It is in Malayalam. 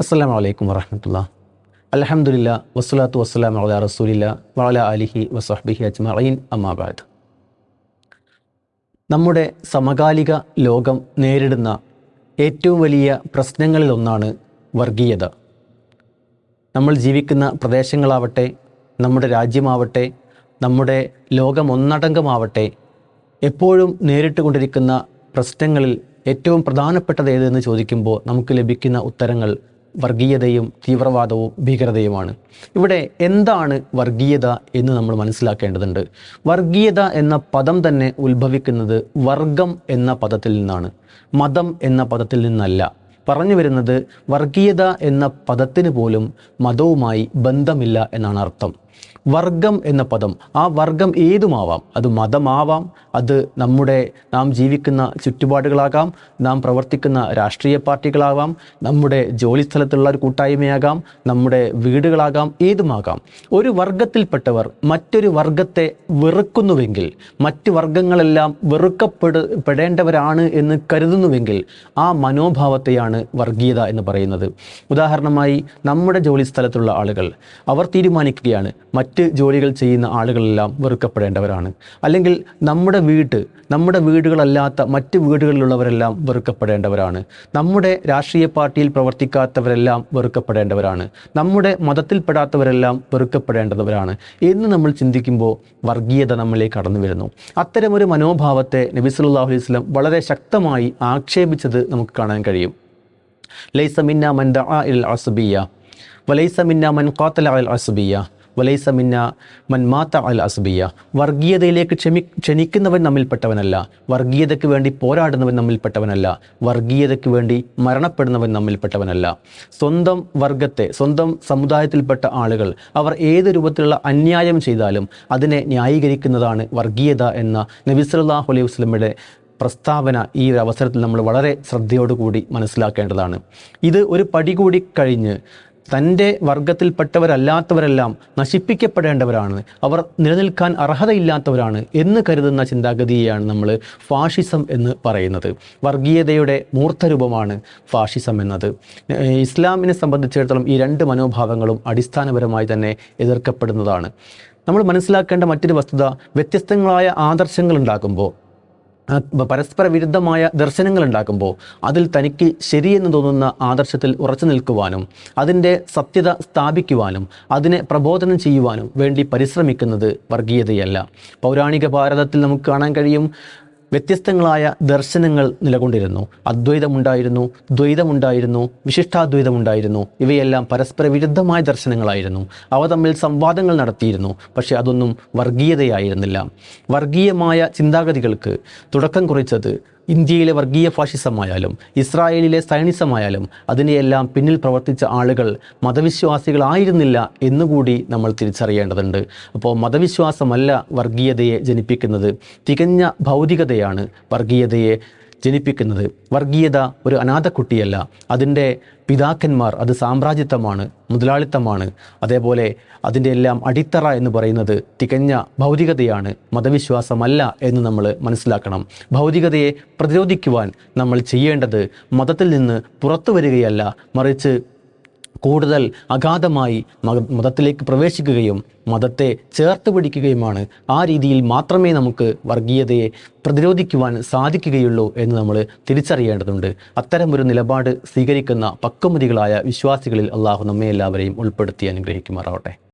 അസ്സാം വലൈക്കും വറഹമത്തുള്ള അലഹമുല്ല വസ്സലാത്തു വസ്സലാം അല റസൂലില്ല വഅല അലിഹി വസ്ബിഹി അജ്മഈൻ അമ്മാബാദ് നമ്മുടെ സമകാലിക ലോകം നേരിടുന്ന ഏറ്റവും വലിയ പ്രശ്നങ്ങളിലൊന്നാണ് വർഗീയത. നമ്മൾ ജീവിക്കുന്ന പ്രദേശങ്ങളാവട്ടെ നമ്മുടെ രാജ്യമാവട്ടെ നമ്മുടെ ലോകം ഒന്നടങ്കമാവട്ടെ എപ്പോഴും നേരിട്ട് കൊണ്ടിരിക്കുന്ന പ്രശ്നങ്ങളിൽ ഏറ്റവും പ്രധാനപ്പെട്ടത് ഏതെന്ന് ചോദിക്കുമ്പോൾ നമുക്ക് ലഭിക്കുന്ന ഉത്തരങ്ങൾ വർഗീയതയും തീവ്രവാദവും ഭീകരതയുമാണ്. ഇവിടെ എന്താണ് വർഗീയത എന്ന് നമ്മൾ മനസ്സിലാക്കേണ്ടതുണ്ട്. വർഗീയത എന്ന പദം തന്നെ ഉത്ഭവിക്കുന്നത് വർഗം എന്ന പദത്തിൽ നിന്നാണ്. മതം എന്ന പദത്തിൽ നിന്നല്ല. പറഞ്ഞു വരുന്നത് വർഗീയത എന്ന പദത്തിന് പോലും മതവുമായി ബന്ധമില്ല എന്നാണ് അർത്ഥം. വർഗം എന്ന പദം. ആ വർഗം ഏതുമാവാം? അത് മതമാവാം അത് നമ്മുടെ നാം ജീവിക്കുന്ന ചുറ്റുപാടുകളാകാം നാം പ്രവർത്തിക്കുന്ന രാഷ്ട്രീയ പാർട്ടികളാവാം നമ്മുടെ ജോലി സ്ഥലത്തുള്ള ഒരു കൂട്ടായ്മയാകാം നമ്മുടെ വീടുകളാകാം ഏതുമാകാം. ഒരു വർഗത്തിൽപ്പെട്ടവർ മറ്റൊരു വർഗത്തെ വെറുക്കുന്നുവെങ്കിൽ മറ്റ് വർഗങ്ങളെല്ലാം വെറുക്കപ്പെടേണ്ടവരാണ് എന്ന് കരുതുന്നുവെങ്കിൽ ആ മനോഭാവത്തെയാണ് വർഗീയത എന്ന് പറയുന്നത്. ഉദാഹരണമായി നമ്മുടെ ജോലി സ്ഥലത്തുള്ള ആളുകൾ. അവർ തീരുമാനിക്കുകയാണ് മറ്റ് ജോലികൾ ചെയ്യുന്ന ആളുകളെല്ലാം വെറുക്കപ്പെടേണ്ടവരാണ്. അല്ലെങ്കിൽ നമ്മുടെ വീട് നമ്മുടെ വീടുകളല്ലാത്ത മറ്റ് വീടുകളിലുള്ളവരെല്ലാം വെറുക്കപ്പെടേണ്ടവരാണ്. നമ്മുടെ രാഷ്ട്രീയ പാർട്ടിയിൽ പ്രവർത്തിക്കാത്തവരെല്ലാം വെറുക്കപ്പെടേണ്ടവരാണ്. നമ്മുടെ മതത്തിൽപ്പെടാത്തവരെല്ലാം വെറുക്കപ്പെടേണ്ടവരാണ് എന്ന് നമ്മൾ ചിന്തിക്കുമ്പോൾ വർഗീയത നമ്മളിലേക്ക് കടന്നു വരുന്നു. അത്തരമൊരു മനോഭാവത്തെ നബി സല്ലല്ലാഹു അലൈഹി വസല്ലം വളരെ ശക്തമായി ആക്ഷേപിച്ചത് നമുക്ക് കാണാൻ കഴിയും. ലൈസ മിന്ന മൻ ദ ഇൽ അസ്ബിയ വലൈസ മിന്ന മൻ ഖാത്തല അൽ അസ്ബിയ വലൈസ മിന്ന മൻ മാത്ത അൽ അസ്ബിയ. വർഗീയതയിലേക്ക് ക്ഷമി ക്ഷണിക്കുന്നവൻ നമ്മിൽപ്പെട്ടവനല്ല. വർഗീയതയ്ക്ക് വേണ്ടി പോരാടുന്നവൻ നമ്മിൽപ്പെട്ടവനല്ല. വർഗീയതയ്ക്ക് വേണ്ടി മരണപ്പെടുന്നവൻ നമ്മിൽപ്പെട്ടവനല്ല. സ്വന്തം വർഗത്തെ സ്വന്തം സമുദായത്തിൽപ്പെട്ട ആളുകൾ അവർ ഏത് രൂപത്തിലുള്ള അന്യായം ചെയ്താലും അതിനെ ന്യായീകരിക്കുന്നതാണ് വർഗീയത എന്ന നബി സല്ലല്ലാഹു അലൈഹി വസ്ലമിയുടെ പ്രസ്താവന ഈ ഒരു അവസരത്തിൽ നമ്മൾ വളരെ ശ്രദ്ധയോടുകൂടി മനസ്സിലാക്കേണ്ടതാണ്. ഇത് ഒരു പടി കൂടി കഴിഞ്ഞ് തന്റെ വർഗത്തിൽപ്പെട്ടവരല്ലാത്തവരെല്ലാം നശിപ്പിക്കപ്പെടേണ്ടവരാണ്. അവർ നിലനിൽക്കാൻ അർഹതയില്ലാത്തവരാണ് എന്ന് കരുതുന്ന ചിന്താഗതിയെയാണ് നമ്മൾ ഫാഷിസം എന്ന് പറയുന്നത്. വർഗീയതയുടെ മൂർത്തരൂപമാണ് ഫാഷിസം എന്നത്. ഇസ്ലാമിനെ സംബന്ധിച്ചിടത്തോളം ഈ രണ്ട് മനോഭാവങ്ങളും അടിസ്ഥാനപരമായി തന്നെ എതിർക്കപ്പെടുന്നതാണ്. നമ്മൾ മനസ്സിലാക്കേണ്ട മറ്റൊരു വസ്തുത വ്യത്യസ്തങ്ങളായ ആദർശങ്ങൾ ഉണ്ടാക്കുമ്പോൾ പരസ്പര വിരുദ്ധമായ ദർശനങ്ങൾ ഉണ്ടാക്കുമ്പോൾ അതിൽ തനിക്ക് ശരിയെന്ന് തോന്നുന്ന ആദർശത്തിൽ ഉറച്ചു നിൽക്കുവാനും അതിന്റെ സത്യത സ്ഥാപിക്കുവാനും അതിനെ പ്രബോധനം ചെയ്യുവാനും വേണ്ടി പരിശ്രമിക്കുന്നത് വർഗീയതയല്ല. പൗരാണിക ഭാരതത്തിൽ നമുക്ക് കാണാൻ കഴിയും വ്യത്യസ്തങ്ങളായ ദർശനങ്ങൾ നിലകൊണ്ടിരുന്നു. അദ്വൈതമുണ്ടായിരുന്നു ദ്വൈതമുണ്ടായിരുന്നു വിശിഷ്ടാദ്വൈതമുണ്ടായിരുന്നു. ഇവയെല്ലാം പരസ്പര വിരുദ്ധമായ ദർശനങ്ങളായിരുന്നു. അവ തമ്മിൽ സംവാദങ്ങൾ നടത്തിയിരുന്നു പക്ഷേ അതൊന്നും വർഗീയതയായിരുന്നില്ല. വർഗീയമായ ചിന്താഗതികൾക്ക് തുടക്കം കുറിച്ചത് ഇന്ത്യയിലെ വർഗീയ ഫാഷിസമായാലും ഇസ്രായേലിലെ സൈനിസമായാലും അതിനെയെല്ലാം പിന്നിൽ പ്രവർത്തിച്ച ആളുകൾ മതവിശ്വാസികളായിരുന്നില്ല എന്നുകൂടി നമ്മൾ തിരിച്ചറിയേണ്ടതുണ്ട്. അപ്പോൾ മതവിശ്വാസമല്ല വർഗീയതയെ ജനിപ്പിക്കുന്നത്. തികഞ്ഞ ഭൗതികതയാണ് വർഗീയതയെ ജനിപ്പിക്കുന്നത് വർഗീയത ഒരു അനാഥക്കുട്ടിയല്ല അതിന്റെ പിതാക്കന്മാർ അത് സാമ്രാജ്യത്വമാണ് മുതലാളിത്തമാണ്. അതേപോലെ അതിന്റെ എല്ലാം അടിത്തറ എന്ന് പറയുന്നത് തികഞ്ഞ ഭൗതികതയാണ്. മതവിശ്വാസമല്ല എന്ന് നമ്മൾ മനസ്സിലാക്കണം. ഭൗതികതയെ പ്രതിരോധിക്കുവാൻ നമ്മൾ ചെയ്യേണ്ടത് മതത്തിൽ നിന്ന് പുറത്തു വരികയല്ല മറിച്ച് കൂടുതൽ അഗാധമായി മത മതത്തിലേക്ക് പ്രവേശിക്കുകയും മതത്തെ ചേർത്ത് പിടിക്കുകയുമാണ്. ആ രീതിയിൽ മാത്രമേ നമുക്ക് വർഗീയതയെ പ്രതിരോധിക്കുവാൻ സാധിക്കുകയുള്ളൂ എന്ന് നമ്മൾ തിരിച്ചറിയേണ്ടതുണ്ട്. അത്തരമൊരു നിലപാട് സ്വീകരിക്കുന്ന പക്വമതികളായ വിശ്വാസികളിൽ അള്ളാഹു നമ്മെ എല്ലാവരെയും ഉൾപ്പെടുത്തി അനുഗ്രഹിക്കുമാറാവട്ടെ.